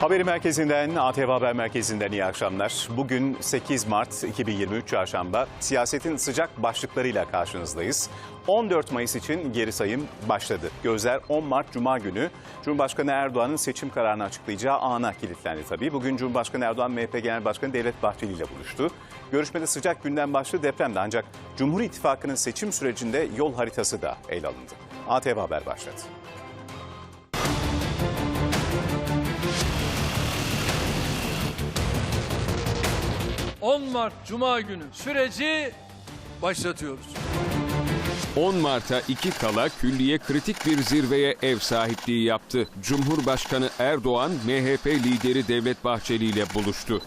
Haberi merkezinden, ATV Haber Merkezi'nden iyi akşamlar. Bugün 8 Mart 2023 Çarşamba. Siyasetin sıcak başlıklarıyla karşınızdayız. 14 Mayıs için geri sayım başladı. Gözler 10 Mart Cuma günü Cumhurbaşkanı Erdoğan'ın seçim kararını açıklayacağı ana kilitlendi tabii. Bugün Cumhurbaşkanı Erdoğan MHP Genel Başkanı Devlet Bahçeli ile buluştu. Görüşmede sıcak gündem başlığı depremde ancak Cumhur İttifakı'nın seçim sürecinde yol haritası da ele alındı. ATV Haber başladı. – 10 Mart Cuma günü süreci başlatıyoruz. 10 Mart'a 2 kala külliye kritik bir zirveye ev sahipliği yaptı. Cumhurbaşkanı Erdoğan, MHP lideri Devlet Bahçeli ile buluştu.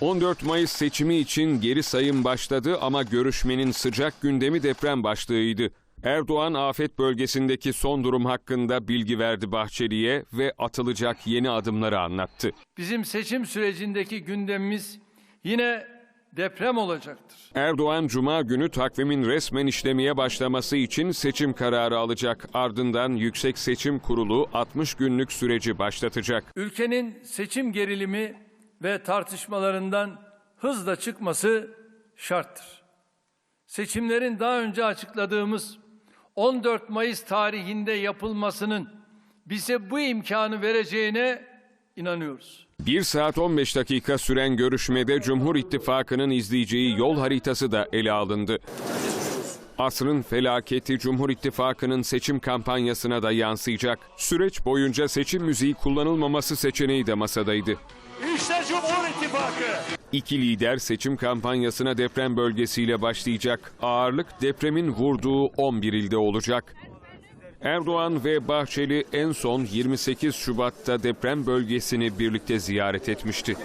14 Mayıs seçimi için geri sayım başladı ama görüşmenin sıcak gündemi deprem başlığıydı. Erdoğan afet bölgesindeki son durum hakkında bilgi verdi Bahçeli'ye ve atılacak yeni adımları anlattı. Bizim seçim sürecindeki gündemimiz yine deprem olacaktır. Erdoğan Cuma günü takvimin resmen işlemeye başlaması için seçim kararı alacak. Ardından Yüksek Seçim Kurulu 60 günlük süreci başlatacak. Ülkenin seçim gerilimi ve tartışmalarından hızla çıkması şarttır. Seçimlerin daha önce açıkladığımız 14 Mayıs tarihinde yapılmasının bize bu imkanı vereceğine inanıyoruz. 1 saat 15 dakika süren görüşmede Cumhur İttifakı'nın izleyeceği yol haritası da ele alındı. Asrın felaketi Cumhur İttifakı'nın seçim kampanyasına da yansıyacak. Süreç boyunca seçim müziği kullanılmaması seçeneği de masadaydı. İşte Cumhur İttifakı. İki lider seçim kampanyasına deprem bölgesiyle başlayacak. Ağırlık depremin vurduğu 11 ilde olacak. Erdoğan ve Bahçeli en son 28 Şubat'ta deprem bölgesini birlikte ziyaret etmişti.